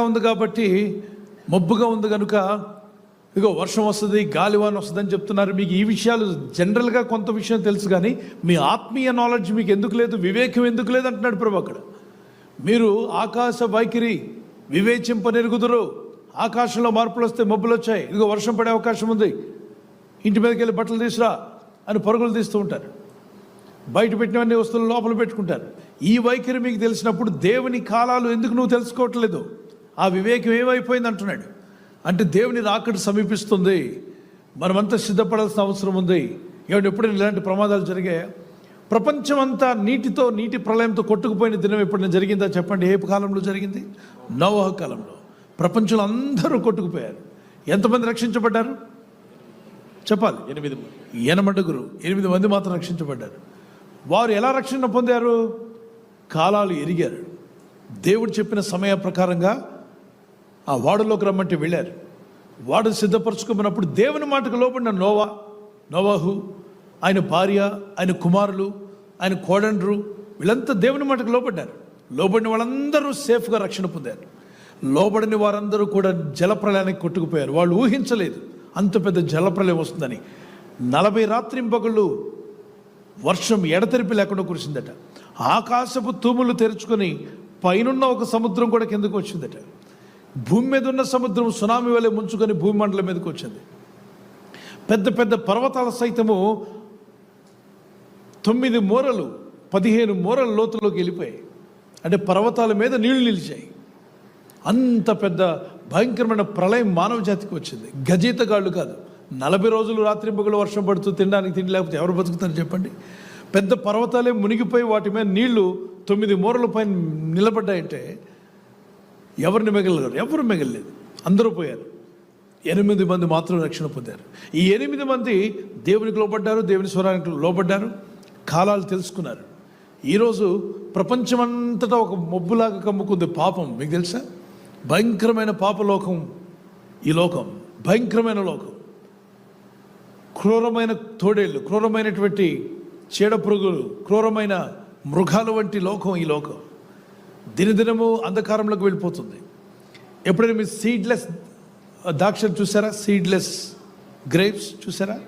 ఉంది కాబట్టి మబ్బుగా ఉంది కనుక ఇగో వర్షం వస్తుంది గాలివాన వస్తుందని చెప్తున్నారు. మీకు ఈ విషయాలు జనరల్గా కొంత విషయం తెలుసు కానీ మీ ఆత్మీయ నాలెడ్జ్ మీకు ఎందుకు లేదు వివేకం ఎందుకు లేదు అంటున్నాడు ప్రభు అక్కడ. మీరు ఆకాశ వైఖరి వివేచింపనెరుగుదురు ఆకాశంలో మార్పులు వస్తే మబ్బులు వచ్చాయి. ఇదిగో వర్షం పడే అవకాశం ఉంది. ఇంటి మీదకి వెళ్ళి బట్టలు తీసురా అని పరుగులు తీస్తూ ఉంటారు. బయట పెట్టినవన్నీ వస్తువులు లోపల పెట్టుకుంటారు. ఈ వైఖరి మీకు తెలిసినప్పుడు దేవుని కాలాలు ఎందుకు నువ్వు తెలుసుకోవట్లేదు? ఆ వివేకం ఏమైపోయింది అంటున్నాడు. అంటే దేవుని రాకడ సమీపిస్తుంది. మనమంతా సిద్ధపడాల్సిన అవసరం ఉంది. ఏమంటే ఎప్పుడైనా ఇలాంటి ప్రమాదాలు జరిగాయా ప్రపంచమంతా నీటితో నీటి ప్రళయంతో కొట్టుకుపోయిన దినం ఎప్పుడైనా జరిగిందా చెప్పండి? ఏ కాలంలో జరిగింది? నవహ కాలంలో. ప్రపంచంలో అందరూ కొట్టుకుపోయారు. ఎంతమంది రక్షించబడ్డారు? చెప్పాలి. ఎనిమిది ఎనమడుగురు. ఎనిమిది మంది మాత్రం రక్షించబడ్డారు. వారు ఎలా రక్షణ పొందారు? కాలాలు ఎరిగారు. దేవుడు చెప్పిన సమయ ప్రకారంగా ఆ వాడలోకి రమ్మంటే వెళ్ళారు. వాడు సిద్ధపరచుకోమన్నప్పుడు దేవుని మాటకు లోపడిన నోవా నోవాహు ఆయన భార్య ఆయన కుమారులు ఆయన కోడండ్రు వీళ్ళంతా దేవుని మాటకు లోపడ్డారు లోబడిన వాళ్ళందరూ సేఫ్గా రక్షణ పొందారు. లోబడిన వారందరూ కూడా జలప్రలయానికి కొట్టుకుపోయారు. వాళ్ళు ఊహించలేదు అంత పెద్ద జలప్రలయం వస్తుందని. నలభై రాత్రింపగళ్ళు వర్షం ఎడతెరిపి లేకుండా కురిసిందట. ఆకాశపు తూములు తెరుచుకొని పైనున్న ఒక సముద్రం కూడా కిందకు వచ్చిందట. భూమి మీద ఉన్న సముద్రం సునామీ వలె ముంచుకొని భూమి మండలం మీదకి వచ్చింది. పెద్ద పెద్ద పర్వతాల సైతము తొమ్మిది మూరలు పదిహేను మూరల లోతులోకి వెళ్ళిపోయాయి. అంటే పర్వతాల మీద నీళ్ళు నిలిచాయి. అంత పెద్ద భయంకరమైన ప్రళయం మానవ జాతికి వచ్చింది. గజీతగాళ్ళు కాదు. నలభై రోజులు రాత్రింపగలు వర్షం పడుతూ తినడానికి తిండి లేకపోతే ఎవరు బతుకుతారు చెప్పండి. పెద్ద పర్వతాలే మునిగిపోయి వాటి మీద నీళ్ళు తొమ్మిది మూరల పైన నిలబడ్డాయంటే ఎవరిని మిగలరు ఎవరు మిగలలేదు. అందరూ పోయారు. ఎనిమిది మంది మాత్రం రక్షణ పొందారు. ఈ ఎనిమిది మంది దేవునికి లోపడ్డారు దేవుని స్వరానికి లోపడ్డారు కాలాలు తెలుసుకున్నారు. ఈరోజు ప్రపంచమంతటా ఒక మబ్బులాగా కమ్ముకుంది పాపం. మీకు తెలుసా? భయంకరమైన పాపలోకం ఈ లోకం. భయంకరమైన లోకం. క్రూరమైన తోడేళ్ళు క్రూరమైనటువంటి చీడ పురుగులు క్రూరమైన మృగాలు వంటి లోకం ఈ లోకం. దినదినము అంధకారంలోకి వెళ్ళిపోతుంది. ఎప్పుడైనా మీరు సీడ్లెస్ ద్రాక్షలు చూసారా? సీడ్లెస్ గ్రేప్స్ చూసారా?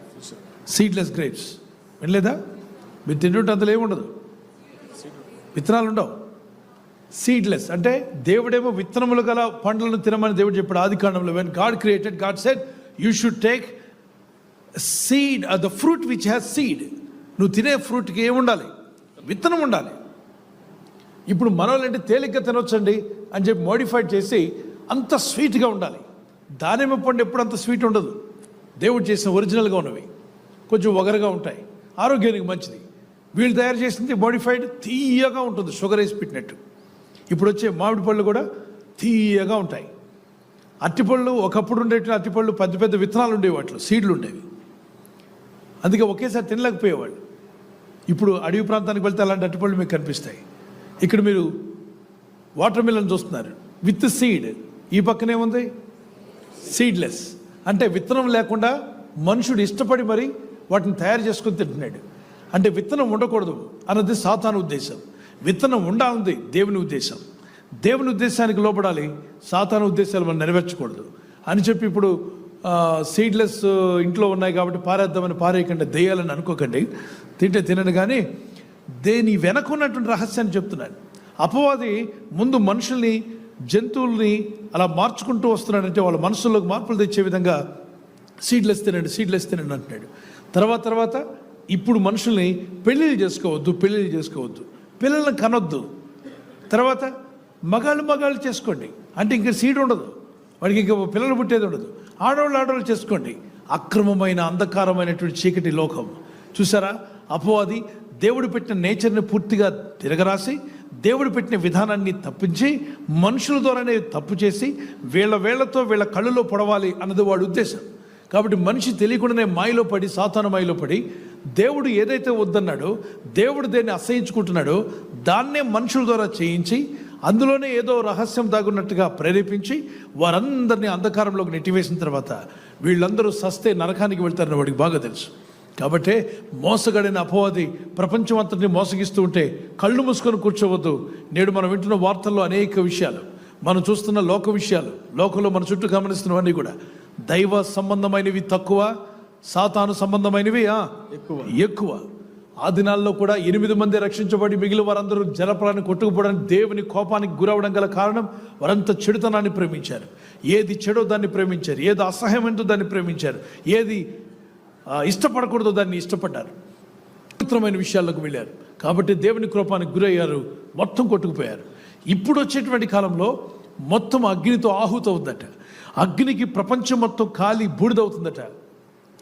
సీడ్లెస్ గ్రేప్స్ వినలేదా? మీరు తింటుంటే అందులో ఏముండదు విత్తనాలు ఉండవు. సీడ్లెస్ అంటే దేవుడేమో విత్తనములు గల పండ్లను తినమని దేవుడు చెప్పాడు ఆది కాండంలో. When God created God said you should take seed the fruit which has seed నువ్వు తినే ఫ్రూట్కి ఏముండాలి? విత్తనం ఉండాలి. ఇప్పుడు మనోళ్ళంటే తేలిగ్గా తినొచ్చండి అని చెప్పి మోడిఫైడ్ చేసి అంత స్వీట్గా ఉండాలి. దానిమ్మ పండు ఎప్పుడు అంత స్వీట్ ఉండదు. దేవుడు చేసిన ఒరిజినల్గా ఉన్నవి. కొంచెం ఒగరుగా ఉంటాయి. ఆరోగ్యానికి మంచిది. వీళ్ళు తయారు చేసింది మోడిఫైడ్ తీయగా ఉంటుంది. షుగర్ వేసి పెట్టినట్టు. ఇప్పుడు వచ్చే మామిడి పళ్ళు కూడా తీయగా ఉంటాయి. అట్టిపళ్ళు ఒకప్పుడు ఉండేటువంటి అట్టిపళ్ళు పెద్ద పెద్ద విత్తనాలు ఉండేవి వాటిలో సీడ్లు ఉండేవి. అందుకే ఒకేసారి తినలేకపోయేవాళ్ళు. ఇప్పుడు అడవి ప్రాంతానికి వెళ్తే అలాంటి అట్టిపళ్ళు మీకు కనిపిస్తాయి. ఇక్కడ మీరు వాటర్ మిలన్ చూస్తున్నారు. విత్ సీడ్ ఈ పక్కనే ఉంది సీడ్లెస్ అంటే విత్తనం లేకుండా మనుషుడు ఇష్టపడి మరి వాటిని తయారు చేసుకొని తింటున్నాడు. అంటే విత్తనం ఉండకూడదు అన్నది సాతాను ఉద్దేశం. విత్తనం ఉండాలంది దేవుని ఉద్దేశం. దేవుని ఉద్దేశానికి లోపడాలి సాతాను ఉద్దేశాలు మనం నెరవేర్చకూడదు. అని చెప్పి ఇప్పుడు సీడ్లెస్ ఇంట్లో ఉన్నాయి కాబట్టి పారేద్దామని పారేయకండి దెయ్యాలని అనుకోకండి. తింటే తినను కానీ దేని వెనక ఉన్నటువంటి రహస్యాన్ని చెప్తున్నాడు. అపవాది ముందు మనుషుల్ని జంతువుల్ని అలా మార్చుకుంటూ వస్తున్నాడంటే వాళ్ళ మనసుల్లోకి మార్పులు తెచ్చే విధంగా సీడ్లెస్ తినండి సీడ్లెస్ తినండి అంటున్నాడు. తర్వాత తర్వాత ఇప్పుడు మనుషుల్ని పెళ్ళిళ్ళు చేసుకోవద్దు పెళ్ళిళ్ళు చేసుకోవద్దు. పిల్లల్ని కనొద్దు. తర్వాత మగాళ్ళు మగాళ్ళు చేసుకోండి. అంటే ఇంకా సీడ్ ఉండదు. వాడికి ఇంకా పిల్లలు పుట్టేది ఉండదు. ఆడవాళ్ళు ఆడవాళ్ళు చేసుకోండి. అక్రమమైన అంధకారమైనటువంటి చీకటి లోకం. చూసారా? అపవాది దేవుడు పెట్టిన నేచర్ని పూర్తిగా తిరగరాసి దేవుడు పెట్టిన విధానాన్ని తప్పించి మనుషుల ద్వారానే తప్పు చేసి వీళ్ళ వేళ్ళతో వీళ్ళ కళ్ళులో పొడవాలి అన్నది వాడు ఉద్దేశం. కాబట్టి మనిషి తెలియకుండానే మాయలో పడి సాతాన మాయలో పడి దేవుడు ఏదైతే వద్దన్నాడో దేవుడు దేన్ని అసహించుకుంటున్నాడో దాన్నే మనుషుల ద్వారా చేయించి అందులోనే ఏదో రహస్యం దాగున్నట్టుగా ప్రేరేపించి వారందరినీ అంధకారంలోకి నెట్టివేసిన తర్వాత వీళ్ళందరూ సస్తే నరకానికి వెళ్తారని వాడికి బాగా తెలుసు. కాబట్టే మోసగడిన అపవాది ప్రపంచం అంతటిని మోసగిస్తూ ఉంటే కళ్ళు మూసుకొని కూర్చోవద్దు. నేడు మనం వింటున్న వార్తల్లో అనేక విషయాలు. మనం చూస్తున్న లోక విషయాలు లోకంలో మన చుట్టూ గమనిస్తున్నవన్నీ కూడా. దైవ సంబంధమైనవి తక్కువ సాతాను సంబంధమైనవి ఆ, ఎక్కువ. ఎక్కువ. ఆ దినాల్లో కూడా ఎనిమిది మంది రక్షించబడి మిగిలిన వారందరూ జలప్రాన్ని కొట్టుకుపోవడానికి దేవుని కోపానికి గురవడం గల కారణం వారంతా చెడుతనాన్ని ప్రేమించారు. ఏది చెడో దాన్ని ప్రేమించారు. ఏది అసహ్యమైనదో దాన్ని ప్రేమించారు. ఏది ఇష్టపడకూడదో దాన్ని ఇష్టపడ్డారు. పవిత్రమైన విషయాల్లోకి వెళ్ళారు. కాబట్టి దేవుని కృపానికి గురయ్యారు మొత్తం కొట్టుకుపోయారు. ఇప్పుడు వచ్చేటువంటి కాలంలో మొత్తం అగ్నితో ఆహుతవుద్దట అగ్నికి ప్రపంచం మొత్తం ఖాళీ బూడిదవుతుందట.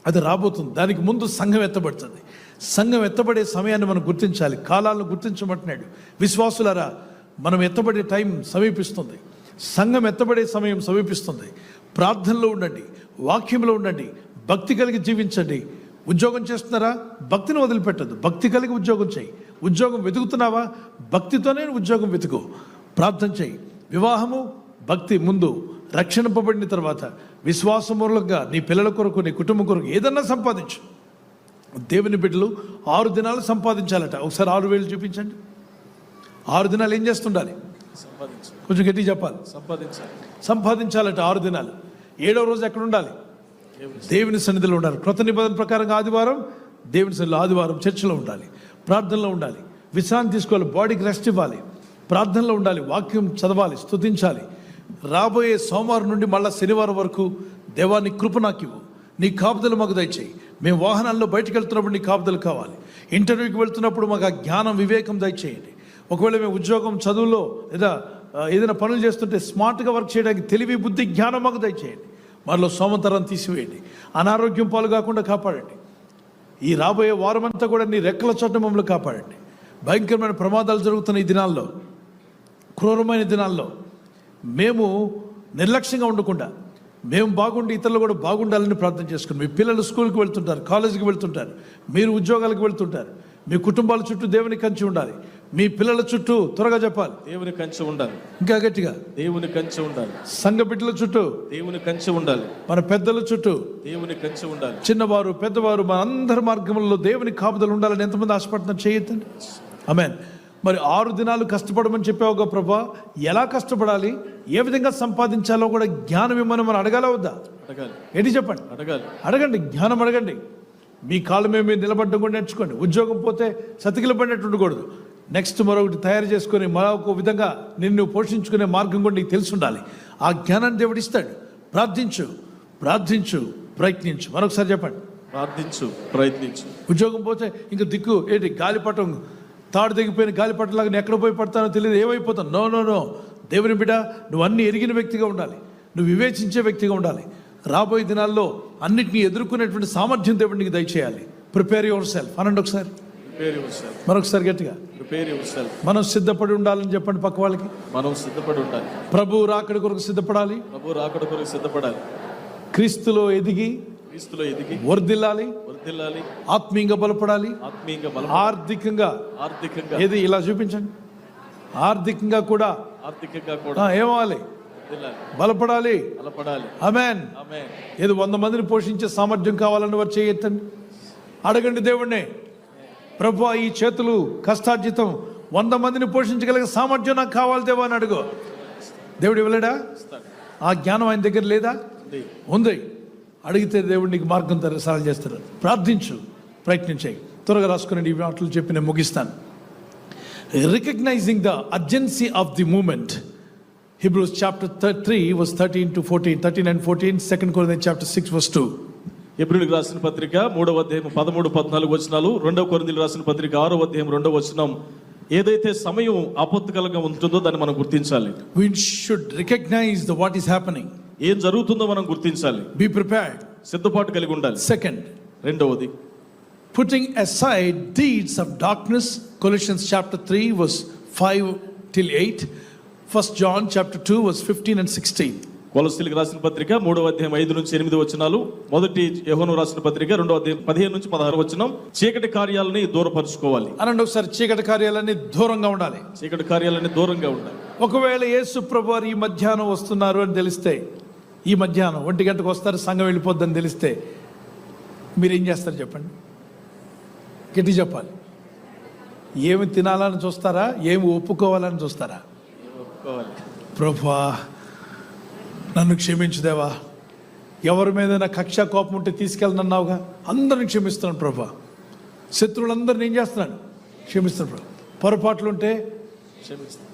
అది రాబోతుంది. దానికి ముందు సంఘం ఎత్తబడుతుంది. సంఘం ఎత్తబడే సమయాన్ని మనం గుర్తించాలి. కాలాలను గుర్తించమంటున్నాడు. విశ్వాసులారా మనం ఎత్తబడే టైం సమీపిస్తుంది. సంఘం ఎత్తబడే సమయం సమీపిస్తుంది. ప్రార్థనలో ఉండండి వాక్యంలో ఉండండి భక్తి కలిగి జీవించండి. ఉద్యోగం చేస్తున్నారా? భక్తిని వదిలిపెట్టద్దు. భక్తి కలిగి ఉద్యోగం చేయి. ఉద్యోగం వెతుకుతున్నావా? భక్తితోనే ఉద్యోగం వెతుకు. ప్రార్థన చేయి. వివాహము భక్తి ముందు రక్షింపబడిన తర్వాత విశ్వాసమూలంగా నీ పిల్లల కొరకు నీ కుటుంబం కొరకు ఏదన్నా సంపాదించు. దేవుని బిడ్డలు ఆరు దినాలు సంపాదించాలట. ఒకసారి ఆరు వేలు చూపించండి. ఆరు దినాలు ఏం చేస్తుండాలి? కొంచెం గట్టి చెప్పాలి. సంపాదించాలి. సంపాదించాలట ఆరు దినాలు. ఏడో రోజు ఎక్కడ ఉండాలి? దేవుని సన్నిధిలో ఉండాలి. కృత నిబంధన ప్రకారంగా ఆదివారం దేవుని సన్నిధిలో ఆదివారం చర్చిలో ఉండాలి. ప్రార్థనలో ఉండాలి. విశ్రాంతి తీసుకోవాలి. బాడీకి రెస్ట్ ఇవ్వాలి. ప్రార్థనలో ఉండాలి. వాక్యం చదవాలి. స్తుతించాలి. రాబోయే సోమవారం నుండి మళ్ళా శనివారం వరకు దేవాన్ని కృప నాకు ఇవ్వు నీ కాపుదలు మాకు దయచేయి. మేము వాహనాల్లో బయటకు వెళ్తున్నప్పుడు నీ కాపుదలు కావాలి. ఇంటర్వ్యూకి వెళ్తున్నప్పుడు మాకు ఆ జ్ఞానం వివేకం దయచేయండి. ఒకవేళ మేము ఉద్యోగం చదువులో లేదా ఏదైనా పనులు చేస్తుంటే స్మార్ట్గా వర్క్ చేయడానికి తెలివి బుద్ధి జ్ఞానం మాకు దయచేయండి. మనలో సోమతరం తీసివేయండి. అనారోగ్యం పాలు కాకుండా కాపాడండి. ఈ రాబోయే వారమంతా కూడా నీ రెక్కల చోట మమ్మల్ని కాపాడండి. భయంకరమైన ప్రమాదాలు జరుగుతున్న ఈ దినాల్లో క్రూరమైన దినాల్లో మేము నిర్లక్ష్యంగా ఉండకుండా మేము బాగుండి ఇతరులు కూడా బాగుండాలని ప్రార్థన చేసుకుని మీ పిల్లలు స్కూల్కి వెళ్తుంటారు కాలేజీకి వెళ్తుంటారు మీరు ఉద్యోగాలకు వెళ్తుంటారు మీ కుటుంబాల చుట్టూ దేవుని కంచి ఉండాలి. మీ పిల్లల చుట్టూ త్వరగా చెప్పాలి. దేవుని కంచె ఉండాలి. ఇంకా గట్టిగా. దేవుని కంచె ఉండాలి. సంఘ బిడ్డల చుట్టూ. దేవుని కంచె ఉండాలి. మన పెద్దల చుట్టూ. దేవుని కంచె ఉండాలి. చిన్నవారు పెద్దవారు మన అందరి మార్గంలో దేవుని కాపుదలు ఉండాలని ఎంతమంది ఆశపడుతున్నారు చేయొద్దండి. ఆమెన్ మరి ఆరు దినాలు కష్టపడమని చెప్పావుగా ప్రభా. ఎలా కష్టపడాలి? ఏ విధంగా సంపాదించాలో కూడా జ్ఞానం ఇమ్మని మనం అడగాల వద్దా? అడగాలి. ఏంటి చెప్పండి? అడగాలి. అడగండి జ్ఞానం అడగండి. మీ కాళ్ళ మీద మీరు నిలబడ్డం కూడా నేర్చుకోండి. ఉద్యోగం పోతే సతికిల పడినట్టు ఉండకూడదు. నెక్స్ట్ మరొకటి తయారు చేసుకొని మరొక విధంగా నిన్ను పోషించుకునే మార్గం కూడా నీకు తెలిసి ఉండాలి ఆ జ్ఞానాన్ని దేవుడు ఇస్తాడు. ప్రార్థించు ప్రార్థించు ప్రయత్నించు. మరొకసారి చెప్పండి. ప్రార్థించు ప్రయత్నించు. ఉద్యోగం పోతే ఇంక దిక్కు ఏంటి? గాలిపటం తాడు దిగిపోయిన గాలిపటంలాగా నేను ఎక్కడ పోయి పడతానో తెలియదు. ఏమైపోతాను? No no no. దేవుని బిడ్డ నువ్వు అన్ని ఎరిగిన వ్యక్తిగా ఉండాలి. నువ్వు వివేచించే వ్యక్తిగా ఉండాలి. రాబోయే దినాల్లో అన్నిటినీ ఎదుర్కొనేటువంటి సామర్థ్యం దేవుడు నీకు దయచేయాలి. ప్రిపేర్ యువర్ సెల్ఫ్ అనండి ఒకసారి. మరొకసారి గట్టిగా. మనం సిద్ధపడి ఉండాలని చెప్పండి పక్క వాళ్ళకి. మనం సిద్ధపడి ఉండాలి. ప్రభు రాకడి కొరకు సిద్ధపడాలి. ప్రభు రాకడ కొరకు సిద్ధపడాలి. క్రీస్తులో ఎదిగి క్రీస్తులో ఎదిగి వర్ధిల్లాలి. వర్ధిల్లాలి. ఆత్మీయంగా బలపడాలి. ఆత్మీయంగా బలం ఆర్థికంగా. ఆర్థికంగా. ఏది ఇలా చూపించండి. ఆర్థికంగా కూడా. ఆర్థికంగా కూడా. ఏమవ్వాలి? బలపడాలి. బలపడాలి. అమెన్ ఏదో వంద మందిని పోషించే సామర్థ్యం కావాలని వారు చేయెత్తండి అడగండి దేవుణ్ణి. ప్రభు ఈ చేతులు కష్టార్జితం. వంద మందిని పోషించగలిగే సామర్థ్యం నాకు కావాలి దేవా అని అడుగు. దేవుడు ఇవ్వలేడా? ఆ జ్ఞానం ఆయన దగ్గర లేదా? ఉంది. ఉంది. అడిగితే దేవుడు నీకు మార్గం సహాయం చేస్తారు ప్రార్థించు. ప్రయత్నించాయి త్వరగా రాసుకుని ఈ మాటలు చెప్పి నేను ముగిస్తాను. Recognising the urgency of the moment Hebrews chapter three verse thirteen to fourteen thirteen and fourteen second Corinthians chapter six verse two ఎబ్రిల్కి రాసిన పత్రిక మూడవ అధ్యాయం పదమూడు పద్నాలుగు వచనాలు రెండవ కొరింథీయులకు రాసిన పత్రిక ఆరో అధ్యాయం రెండవ వచనం. ఏదైతే సమయం ఆపత్తికరంగా ఉంటుందో దాన్ని మనం గుర్తించాలి. We should recognise the what is happening ఏం జరుగుతుందో మనం గుర్తించాలి. బీ ప్రిపేర్డ్ సిద్ధపాటు కలిగి ఉండాలి. సెకండ్ రెండవది putting aside deeds of darkness colossians chapter 3 verse 5 till 8 first john chapter 2 verse 15 and 16 కొలస్తిలకు రాసిన పత్రిక మూడవ అధ్యాయం ఐదు నుంచి ఎనిమిది వచనాలు. మొదటి యెహోను రాసిన పత్రిక రెండవ అధ్యాయం పదిహేను నుంచి పదహారు వచనం. చీకటి కార్యాలని దూరపరుచుకోవాలి. అనండి ఒకసారి చీకటి కార్యాలన్నీ దూరంగా ఉండాలి. చీకటి కార్యాలని దూరంగా ఉండాలి. ఒకవేళ యేసు ప్రభు ఈ మధ్యాహ్నం వస్తున్నారు అని తెలిస్తే ఈ మధ్యాహ్నం ఒంటి గంటకు వస్తారు సంఘం వెళ్ళిపోద్దని తెలిస్తే మీరు ఏం చేస్తారు చెప్పండి? గట్టి చెప్పాలి. ఏమి తినాలని చూస్తారా? ఏమి ఒప్పుకోవాలని చూస్తారా? ఒప్పుకోవాలి? ప్రభా నన్ను క్షమించుదేవా ఎవరి మీద కక్ష కోపం ఉంటే తీసుకెళ్ళనన్నావుగా? అందరిని క్షమిస్తున్నాను ప్రభా. శత్రువులందరిని ఏం చేస్తున్నాను క్షమిస్తున్నాను ప్రభా. పొరపాట్లు ఉంటే క్షమిస్తాను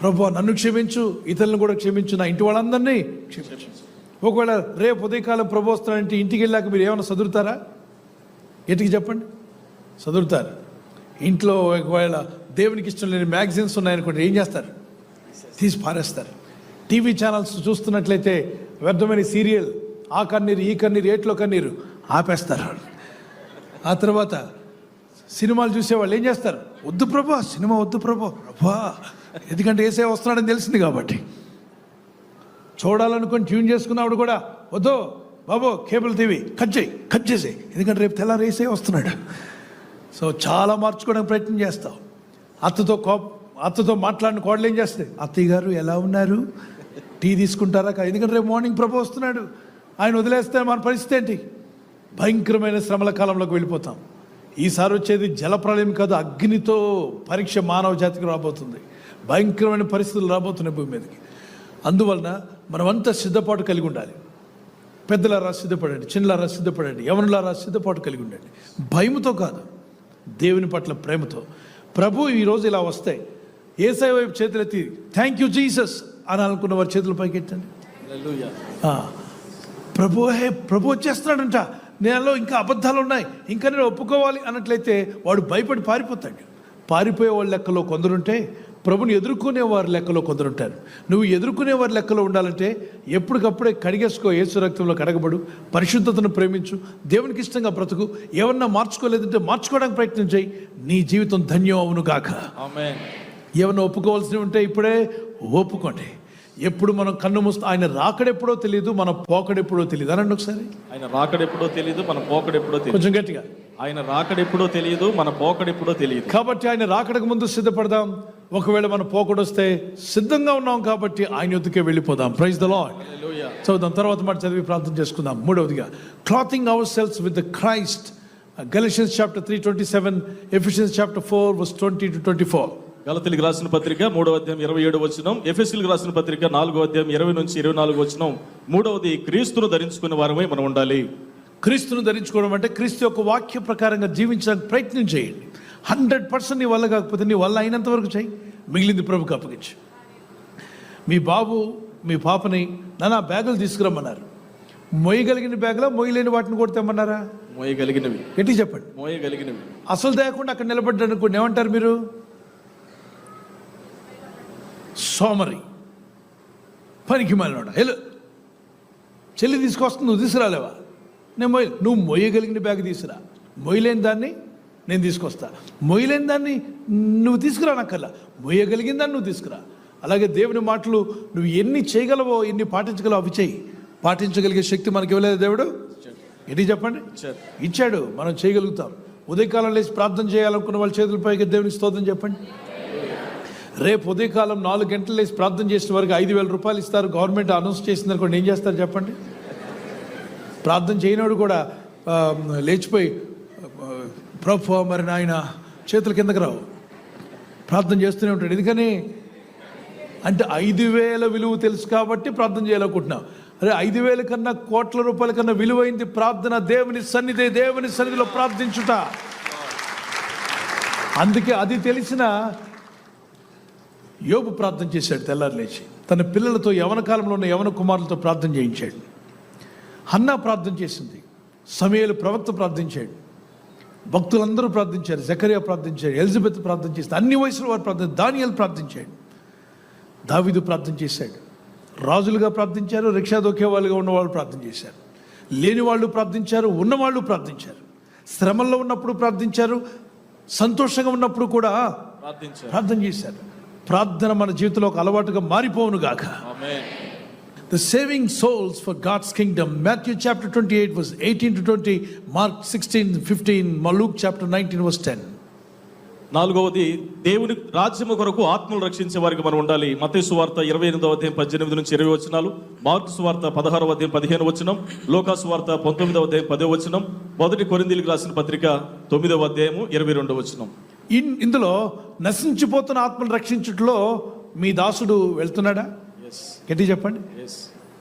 ప్రభా నన్ను క్షమించు ఇతరులను కూడా క్షమించు నా ఇంటి వాళ్ళందరినీ క్షమించు. ఒకవేళ రేపు ఉదయకాలం ప్రభు వస్తున్నానంటే ఇంటికి వెళ్ళాక మీరు ఏమైనా చదువుతారా ఎటుకి చెప్పండి. చదువుతారు ఇంట్లో ఒకవేళ దేవునికి ఇష్టం లేని మ్యాగజైన్స్ ఉన్నాయనుకోండి ఏం చేస్తారు? తీసి పారేస్తారు. టీవీ ఛానల్స్ చూస్తున్నట్లయితే వ్యర్థమైన సీరియల్ ఆ కన్నీరు ఈ కన్నీరు ఏట్లో కన్నీరు ఆపేస్తారు. ఆ తర్వాత సినిమాలు చూసేవాళ్ళు ఏం చేస్తారు? వద్దు ప్రభా సినిమా వద్దు ప్రభా ప్రభా ఎందుకంటే ఏసే వస్తున్నాడని తెలిసింది కాబట్టి. చూడాలనుకొని ట్యూన్ చేసుకున్నప్పుడు కూడా వద్దు బాబు కేబుల్ టీవీ కట్ చేయి కట్ చేసే ఎందుకంటే రేపు తెల్లారు ఏసే వస్తున్నాడు. సో చాలా మార్చుకోవడానికి ప్రయత్నం చేస్తావు అత్తతో కోప అత్తతో మాట్లాడిన కోడలు ఏం చేస్తాయి అత్తయ్య గారు ఎలా ఉన్నారు? టీ తీసుకుంటారా ఎందుకంటే రేపు మార్నింగ్ ప్రభు వస్తున్నాడు. ఆయన వదిలేస్తే మన పరిస్థితి ఏంటి? భయంకరమైన శ్రమల కాలంలోకి వెళ్ళిపోతాం. ఈసారి వచ్చేది జలప్రలయం కాదు అగ్నితో పరీక్ష మానవ జాతికి రాబోతుంది. భయంకరమైన పరిస్థితులు రాబోతున్నాయి భూమి మీదకి. అందువలన మనమంతా సిద్ధపాటు కలిగి ఉండాలి. పెద్దలారా సిద్ధపడండి చిన్నలారా సిద్ధపడండి యవనులారా సిద్ధపాటు కలిగి ఉండండి. భయముతో కాదు దేవుని పట్ల ప్రేమతో. ప్రభు ఈరోజు ఇలా వస్తాయి. ఏసై వైపు చేతులెత్తి థ్యాంక్ యూ జీసస్ అని అనుకున్న వారి చేతుల ప్రభు హే ప్రభు వచ్చేస్తున్నాడంట. నేలలో ఇంకా అబద్ధాలు ఉన్నాయి. ఇంకా నేను ఒప్పుకోవాలి అన్నట్లయితే వాడు భయపడి పారిపోతాడు. పారిపోయే వాళ్ళ లెక్కలో కొందరుంటే ప్రభుని ఎదుర్కొనే వారి లెక్కలో కొందరుంటారు. నువ్వు ఎదుర్కొనే వారి లెక్కలో ఉండాలంటే ఎప్పటికప్పుడే కడిగేసుకో యేసు రక్తంలో కడగబడు. పరిశుద్ధతను ప్రేమించు. దేవునికి ఇష్టంగా బ్రతుకు. ఏమన్నా మార్చుకోలేదంటే మార్చుకోవడానికి ప్రయత్నం చేయి. నీ జీవితం ధన్యం అవును గాక ఆమేన్. ఏమన్నా ఒప్పుకోవాల్సి ఉంటే ఇప్పుడే ఒప్పుకోండి. ఎప్పుడు మనం కన్ను మూస్తా ఆయన రాకడెప్పుడో తెలియదు మన పోకడెప్పుడో తెలియదు అనండి ఒకసారి. ఆయన రాకడెప్పుడో తెలియదు మన పోకడెప్పుడో తెలియదు కొంచెం గట్టిగా. ఆయన రాకడెప్పుడో తెలియదు మన పోకడెప్పుడో తెలియదు కాబట్టి ఆయన రాకడకు ముందు సిద్ధపడదాం. ఒకవేళ మన పోకడొస్తే సిద్ధంగా ఉన్నాం కాబట్టి ఆయన యొద్దకే వెళ్ళిపోదాం. ప్రైజ్ ద లాడ్ చదువుదాం. తర్వాత మాట చదివి ప్రార్థన చేసుకుందాం. మూడవదిగా clothing ourselves with Christ Galatians chapter three twenty seven Ephesians chapter four verse twenty two twenty four గలతీలకు రాసిన పత్రిక మూడవ అధ్యాయం ఇరవై ఏడు వచ్చినం ఎఫ్ఎస్సీలకు రాసిన పత్రిక నాలుగో అధ్యాయం ఇరవై నుంచి ఇరవై నాలుగు వచ్చినం మూడవది క్రీస్తును ధరించుకునే వారమై మనం ఉండాలి. క్రీస్తును ధరించుకోవడం అంటే క్రీస్తు యొక్క వాక్య ప్రకారంగా జీవించడానికి ప్రయత్నం చేయండి. హండ్రెడ్ పర్సెంట్ నీ వల్ల కాకపోతే నీ వల్ల అయినంత వరకు చేయి. మిగిలింది ప్రభుకి అప్పగించు. మీ బాబు మీ పాపని నాన్న బ్యాగులు తీసుకురమ్మన్నారు. మొయ్యగలిగిన బ్యాగులో మొయ్యలేని వాటిని కూడా తెమ్మన్నారా? మోయగలిగినవి. ఎట్టి చెప్పండి. మోయగలిగినవి. అసలు తేకుండా అక్కడ నిలబడ్డాడు అనుకోండి ఏమంటారు మీరు? సోమరి. పనికి మాలినోడా. హెలు చెల్లి తీసుకొస్తుంది నువ్వు తీసుకురాలేవా? నేను మొయ్య నువ్వు మొయ్యగలిగిన బ్యాగ్ తీసుకురా. మొయ్యలేని దాన్ని నేను తీసుకొస్తా. మొయ్యలేని దాన్ని నువ్వు తీసుకురా నక్కల్లా మొయ్యగలిగిన దాన్ని నువ్వు తీసుకురా. అలాగే దేవుని మాటలు నువ్వు ఎన్ని చేయగలవో ఎన్ని పాటించగలవో అవి చేయి పాటించగలిగే శక్తి మనకి ఇవ్వలేదు దేవుడు? ఎన్ని చెప్పండి. ఇచ్చాడు. మనం చేయగలుగుతాం. ఉదయకాలం లేచి ప్రార్థన చేయాలనుకున్న వాళ్ళ చేతుల పైకి దేవునికి స్తోత్రం చెప్పండి. రేపు ఉదయకాలం నాలుగు గంటలు వేసి ప్రార్థన చేసిన వరకు ఐదు వేల రూపాయలు ఇస్తారు. గవర్నమెంట్ అనౌన్స్ చేసింది అనుకోండి ఏం చేస్తారు చెప్పండి? ప్రార్థన చేయనోడు కూడా లేచిపోయి ప్రభు మరి నాయన చేతుల కిందకు రావు. ప్రార్థన చేస్తూనే ఉంటాడు. ఎందుకని? అంటే ఐదు వేల విలువ తెలుసు కాబట్టి ప్రార్థన చేయాలనుకుంటున్నాం. అరే ఐదు వేల కన్నా కోట్ల రూపాయల కన్నా విలువైంది ప్రార్థన దేవుని సన్నిధి దేవుని సన్నిధిలో ప్రార్థించుట. అందుకే అది తెలిసిన యోబు ప్రార్థన చేశాడు తెల్లారు లేచి. తన పిల్లలతో యవన కాలంలో ఉన్న యవన కుమారులతో ప్రార్థన చేయించాడు. హన్నా ప్రార్థన చేసింది. సమయలు ప్రవక్త ప్రార్థించాడు. భక్తులందరూ ప్రార్థించారు. జకరియా ప్రార్థించాడు. ఎలిజబెత్ ప్రార్థన చేసింది అన్ని వయసుల వారు ప్రార్థన దానియలు ప్రార్థించాడు. దావీదు ప్రార్థన చేశాడు. రాజులుగా ప్రార్థించారు. రిక్షా దొక్కే వాళ్ళుగా ఉన్నవాళ్ళు ప్రార్థన చేశారు. లేని వాళ్ళు ప్రార్థించారు. ఉన్నవాళ్ళు ప్రార్థించారు. శ్రమల్లో ఉన్నప్పుడు ప్రార్థించారు. సంతోషంగా ఉన్నప్పుడు కూడా ప్రార్థించారు. ప్రార్థన చేశారు. ప్రార్థన మన జీవితంలో ఒక అలవాటుగా మారిపోవును గాక ఆమేన్ The saving souls for God's kingdom. Matthew chapter 28 verse 18 to 20, Mark 16, 15, Luke chapter 19 verse 10. నాలుగవది దేవుని రాజ్యము కొరకు ఆత్మలు రక్షించే వారికి మనం ఉండాలి మతේ సువార్త ఇరవై ఎనిమిదవ అధ్యాయం పద్దెనిమిది నుంచి ఇరవై వచనాలు మార్కు సువార్త పదహారవ అధ్యాయం పదిహేను వచనం లోకా సువార్త పంతొమ్మిదవ అధ్యాయం పదో వచనం మొదటి కొరిందీలకు రాసిన పత్రిక తొమ్మిదవ అధ్యాయము ఇరవై రెండవ వచనం ఇందులో నశించిపోతున్న ఆత్మను రక్షించుట్లో మీ దాసుడు వెళ్తున్నాడా? గట్టి చెప్పండి.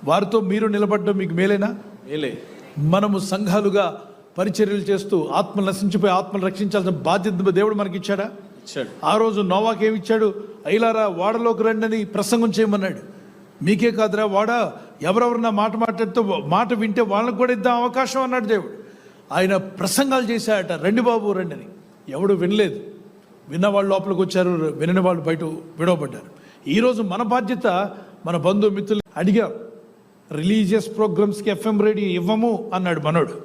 వారితో మీరు నిలబడడం మీకు మేలేనా? మేలే. మనము సంఘాలుగా పరిచర్యలు చేస్తూ ఆత్మలు నశించిపోయి ఆత్మలు రక్షించాల్సిన బాధ్యత దేవుడు మనకి ఇచ్చాడా. ఇచ్చాడు ఆ రోజు నోవాకి ఏమి ఇచ్చాడు అయిలారా వాడలోకి రండి అని ప్రసంగం చేయమన్నాడు. మీకే కాదురా వాడ ఎవరెవరు నా మాట మాట్లాడుతూ మాట వింటే వాళ్ళకు కూడా ఇద్దాం అవకాశం అన్నాడు దేవుడు. ఆయన ప్రసంగాలు చేశాడట రండి బాబు రండి అని ఎవడు వినలేదు. విన్న వాళ్ళు లోపలికి వచ్చారు వినని వాళ్ళు బయట విడవబడ్డారు. ఈరోజు మన బాధ్యత మన బంధుమిత్రులు అడిగాం రిలీజియస్ ప్రోగ్రామ్స్కి ఎఫ్ఎం రేడియో ఇవ్వము అన్నాడు మనోడు.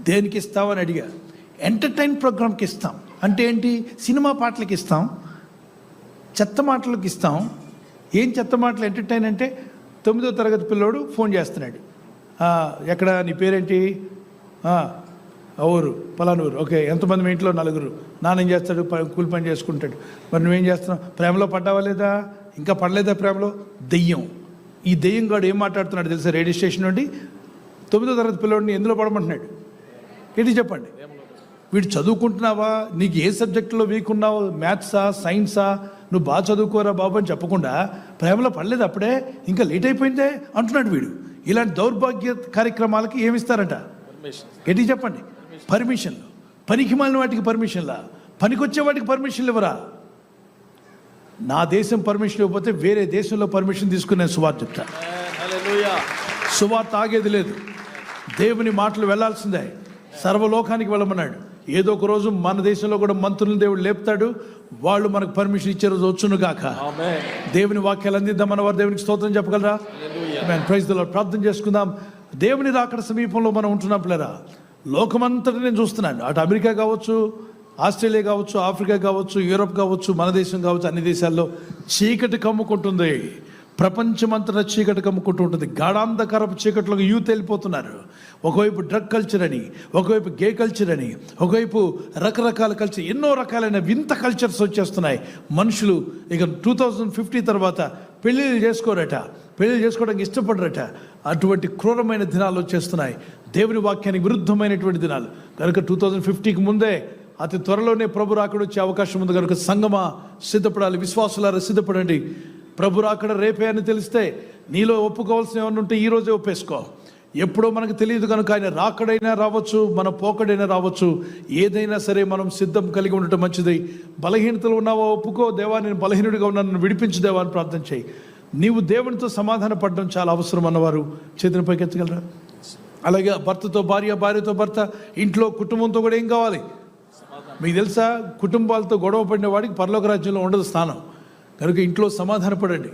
దేనికి ఇస్తామని అడిగా ఎంటర్టైన్ ప్రోగ్రామ్కి ఇస్తాం. అంటే ఏంటి? సినిమా పాటలకి ఇస్తాం చెత్త మాటలకు ఇస్తాం. ఏం చెత్త మాటలు? ఎంటర్టైన్ అంటే తొమ్మిదో తరగతి పిల్లోడు ఫోన్ చేస్తున్నాడు. ఎక్కడ? నీ పేరేంటి? "ఆ, ఆ ఊరు పలానూరు. ఓకే ఎంతమంది మీ ఇంట్లో? నలుగురు. నాన్న ఏం చేస్తాడు? కూలి పని చేసుకుంటాడు. మరి నువ్వేం చేస్తున్నావు? ప్రేమలో పడ్డావా లేదా? ఇంకా పడలేదా ప్రేమలో? దెయ్యం. ఈ దెయ్యం గాడు ఏం మాట్లాడుతున్నాడు తెలుసా? రేడియో స్టేషన్ నుండి? తొమ్మిదో తరగతి పిల్లోడిని ఎందులో పడమంటున్నాడు? ఏంటి చెప్పండి? వీడు చదువుకుంటున్నావా? నీకు ఏ సబ్జెక్టులో వీక్ ఉన్నావు? మ్యాథ్సా? సైన్సా? నువ్వు బాగా చదువుకోరా బాబు అని చెప్పకుండా ప్రేమలో పడలేదు అప్పుడే? ఇంకా లేట్ అయిపోయిందే? అంటున్నాడు వీడు. ఇలాంటి దౌర్భాగ్య కార్యక్రమాలకి ఏమిస్తారట? ఏంటి చెప్పండి? పర్మిషన్లు పనికి మాలిన వాటికి పర్మిషన్లా? పనికొచ్చే వాటికి పర్మిషన్లు ఇవ్వరా నా దేశం పర్మిషన్ ఇవ్వకపోతే వేరే దేశంలో పర్మిషన్ తీసుకుని నేను సువార్త చెప్తా. సువార్త ఆగేది లేదు. దేవుని మాటలు వెళ్ళాల్సిందే సర్వలోకానికి వెళ్ళమన్నాడు. ఏదో ఒక రోజు మన దేశంలో కూడా మంత్రులను దేవుడు లేపుతాడు. వాళ్ళు మనకు పర్మిషన్ ఇచ్చే రోజు వచ్చును గాక. ఆమేన్ దేవుని వాక్యాలు అందిద్దాం మన వారు దేవునికి స్తోత్రం చెప్పగలరా? ప్రైజ్ ప్రార్థన చేసుకుందాం. దేవుని రాకడ సమీపంలో మనం ఉంటున్నాం పిల్లరా. లోకమంతటి నేను చూస్తున్నాను. అటు అమెరికా కావచ్చు ఆస్ట్రేలియా కావచ్చు ఆఫ్రికా కావచ్చు యూరోప్ కావచ్చు మన దేశం కావచ్చు అన్ని దేశాల్లో చీకటి కమ్ముకుంటుంది. ప్రపంచమంతటా చీకటి కమ్ముకుంటూ ఉంటుంది గాఢాంధకరపు చీకట్లోకి యూత్ వెళ్ళిపోతున్నారు. ఒకవైపు డ్రగ్ కల్చర్ అని ఒకవైపు గే కల్చర్ అని ఒకవైపు రకరకాల కల్చర్ ఎన్నో రకాలైన వింత కల్చర్స్ వచ్చేస్తున్నాయి. మనుషులు ఇక టూ థౌజండ్ ఫిఫ్టీ తర్వాత పెళ్ళిళ్ళు చేసుకోరట. పెళ్ళి చేసుకోవడానికి ఇష్టపడరట. అటువంటి క్రూరమైన దినాలు వచ్చేస్తున్నాయి దేవుని వాక్యానికి విరుద్ధమైనటువంటి దినాలు. కనుక టూ థౌజండ్ ఫిఫ్టీకి ముందే అతి త్వరలోనే ప్రభు రాకడ వచ్చే అవకాశం ఉంది. కనుక సంగమా సిద్ధపడాలి. విశ్వాసులారా సిద్ధపడండి. ప్రభు రాకడ రేపే అని తెలిస్తే నీలో ఒప్పుకోవాల్సిన ఏమన్నా ఉంటే ఈ రోజే ఒప్పేసుకో. ఎప్పుడో మనకు తెలియదు కనుక ఆయన రాకడైనా రావచ్చు మన పోకడైనా రావచ్చు. ఏదైనా సరే మనం సిద్ధం కలిగి ఉండటం మంచిది. బలహీనతలు ఉన్నావో ఒప్పుకో. దేవా నేను బలహీనుడిగా ఉన్నాను. నన్ను విడిపించు దేవా అని ప్రార్థన చేయి. నీవు దేవునితో సమాధాన పడడం చాలా అవసరం అన్నవారు చేతిని పైకెత్తగలరా? అలాగే భర్తతో భార్య భార్యతో భర్త ఇంట్లో కుటుంబంతో కూడా ఏం కావాలి? మీకు తెలుసా? కుటుంబాలతో గొడవ పడిన వాడికి పరలోక రాజ్యంలో ఉండదు స్థానం. కనుక ఇంట్లో సమాధానపడండి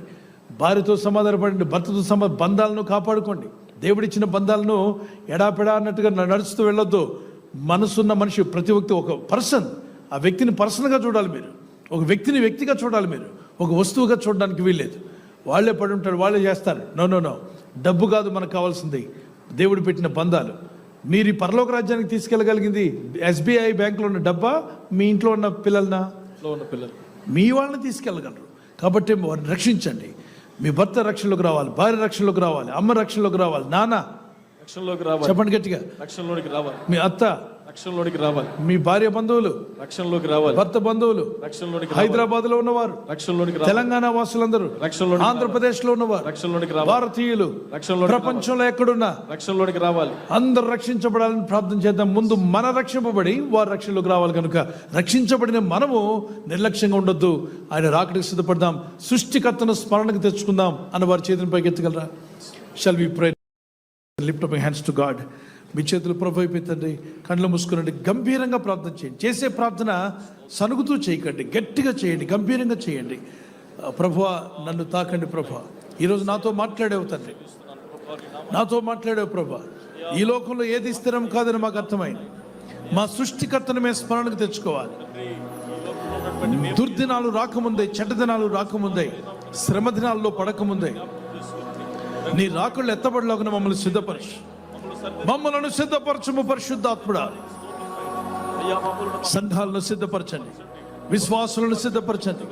భార్యతో సమాధానపడండి భర్తతో సమా బంధాలను కాపాడుకోండి. దేవుడిచ్చిన బంధాలను ఎడాపెడా అన్నట్టుగా నడుస్తూ వెళ్ళొద్దు. మనసున్న మనిషి ప్రతి ఒక్క ఒక పర్సన్. ఆ వ్యక్తిని పర్సన్గా చూడాలి మీరు. ఒక వ్యక్తిని వ్యక్తిగా చూడాలి మీరు. ఒక వస్తువుగా చూడడానికి వీల్లేదు. వాళ్ళే పడి ఉంటారు వాళ్ళే చేస్తారు. నో నో నో డబ్బు కాదు మనకు కావాల్సింది. దేవుడు పెట్టిన బంధాలు. మీరు ఈ పరలోక రాజ్యానికి తీసుకెళ్ళగలిగింది ఎస్బీఐ బ్యాంకులో ఉన్న డబ్బా మీ ఇంట్లో ఉన్న పిల్లలనా? ఉన్న పిల్లలు. మీ వాళ్ళని తీసుకెళ్ళగలరు. కాబట్టి వారిని రక్షించండి. మీ భర్త రక్షణలోకి రావాలి భార్య రక్షణలోకి రావాలి అమ్మ రక్షణలోకి రావాలి నాన్న. రక్షణలోకి రావాలి. చెప్పండి గట్టిగా. రక్షణలోనికి రావాలి. మీ అత్త రక్షణలోనికి రావాలి. మీ భార్య బంధువులు రక్షణలోకి రావాలి. భర్త బంధువులు రక్షణలోనికి హైదరాబాద్లో ఉన్నవారు రక్షణలోనికి తెలంగాణ వాసులందరూ రక్షణలోనికి ఆంధ్రప్రదేశ్లో ఉన్నవారు రక్షణలోనికి రావాలి. భారతీయులు రక్షణలోనికి రావాలి. ప్రపంచంలో ఎక్కడున్నా రక్షణలోనికి రావాలి. అందరు రక్షించబడాలని ప్రార్థన చేద్దాం. ముందు మన రక్షింపబడి వారు రక్షణలోకి రావాలి కనుక రక్షించబడిన మనము నిర్లక్ష్యంగా ఉండొద్దు. ఆయన రాకడికి సిద్ధపడదాం. సృష్టికర్తను స్మరణకు తెచ్చుకుందాం అన్న వారి చేతిని పైకి ఎత్తగలరా shall we pray lift my hands to God మీ చేతులు ప్రభు అయిపోతుంది కళ్ళు మూసుకునండి గంభీరంగా ప్రార్థన చేయండి. చేసే ప్రార్థన సనుగుతూ చేయకండి గట్టిగా చేయండి గంభీరంగా చేయండి. ప్రభు నన్ను తాకండి ప్రభు. ఈరోజు నాతో మాట్లాడేవు తండ్రి. నాతో మాట్లాడేవు ప్రభు. ఈ లోకంలో ఏది స్థిరం కాదని మాకు అర్థమైంది. మా సృష్టికర్తను మేము స్మరణకు తెచ్చుకోవాలి. దుర్దినాలు రాకముందే చెడ్డ దినాలు రాకముందే శ్రమ దినాల్లో పడకముందే నీ రాకుళ్ళు ఎత్తబడిలోకి మమ్మల్ని సిద్ధపరచు. మమ్మలను సిద్ధపరచము పరిశుద్ధాత్ముడా సంఘాలను సిద్ధపరచండి విశ్వాసులను సిద్ధపరచండి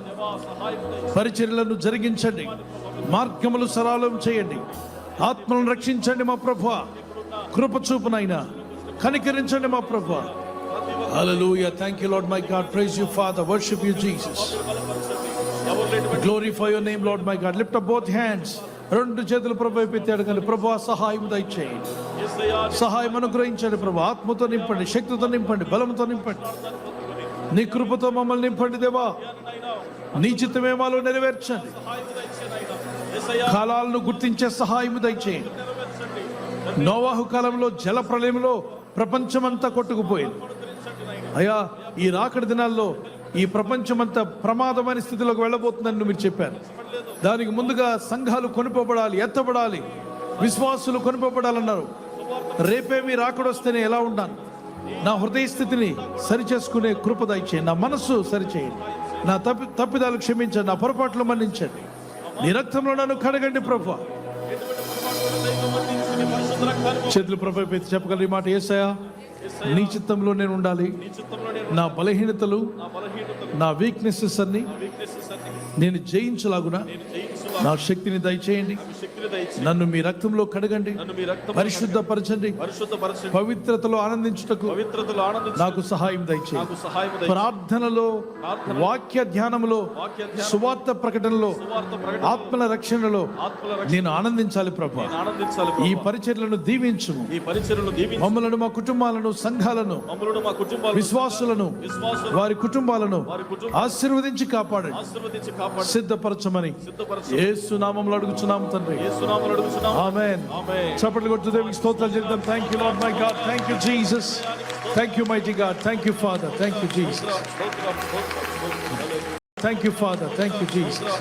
పరిచర్యలను జరిగించండి మార్గములు సరళం చేయండి ఆత్మలను రక్షించండి మా ప్రభు కృప చూపునైనా కనికరించండి మా ప్రభు Hallelujah. Thank you, Lord my God. Praise you, Father. Worship you, Jesus. Glorify your name, Lord name God. My up lift up both hands రెండు చేతులు ప్రభు ఎత్తి అడగండి ప్రభు సహాయం దయచేయండి సహాయం అనుగ్రహించండి ప్రభు. ఆత్మతో నింపండి శక్తితో నింపండి బలంతో నింపండి. నీ కృపతో మమ్మల్ని నింపండి దేవా. నీ చిత్తమేమాలో నెరవేర్చండి. కాలాలను గుర్తించే సహాయం దయచేయండి. నోవాహు కాలంలో జల ప్రళయంలో ప్రపంచమంతా కొట్టుకుపోయింది. అయ్యా ఈ రాకడి దినాల్లో ఈ ప్రపంచమంతా ప్రమాదమైన స్థితిలోకి వెళ్ళబోతుందని మీరు చెప్పారు. దానికి ముందుగా సంఘాలు కొనుపబడాలి ఎత్తబడాలి విశ్వాసులు కొనుపబడాలన్నారు. రేపే మీ రాకడొస్తేనే ఎలా ఉండాలి? నా హృదయ స్థితిని సరిచేసుకునే కృప దయచేయండి. నా మనస్సు సరిచేయండి. నా తప్పి తప్పిదాలు క్షమించండి. నా పొరపాట్లు మన్నించండి. నీ రక్తంలో నన్ను కడగండి ప్రభు. చేతులు ప్రభు పెట్టి ఈ మాట ఏసయా నీ చిత్తంలో నేను ఉండాలి. నా బలహీనతలు నా వీక్నెసెస్ అన్ని నేను జయించలాగునా నా శక్తిని దయచేయండి. నన్ను మీ రక్తంలో కడగండి. నన్ను మీ రక్తం పరిశుద్ధపరచండి. పవిత్రతలో ఆనందించుటకు నాకు సహాయం దయచేయండి. నాకు సహాయం దయచి ప్రార్థనలో వాక్య ధ్యానములో వాక్య ధ్యానం, సువార్త ప్రకటనలో ఆత్మల రక్షణలో నేను ఆనందించాలి ప్రభు. ఈ. పరిచర్లను దీవించి మమ్మలను మా కుటుంబాలను సంఘాలను విశ్వాసులను విశ్వాసం వారి కుటుంబాలను ఆశీర్వదించి కాపాడండి. సిద్ధపరచమని సిద్ధపరచు యేసు నామంలో అడుగుచున్నాము తండ్రి. యేసునామములో అడుగుచున్నాం ఆమేన్ ఆమేన్ చప్పట్లు కొట్టు దేవునికి స్తోత్రాలు చెప్తాం thank you Lord my God thank you Jesus thank you mighty God thank you Father thank you Jesus స్తోత్రం స్తోత్రం స్తోత్రం thank you Father thank you Jesus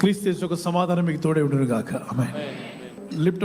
క్రీస్తు యేసు యొక్క సమాధానం మీకు తోడే ఉండును గాక ఆమేన్ లిఫ్ట్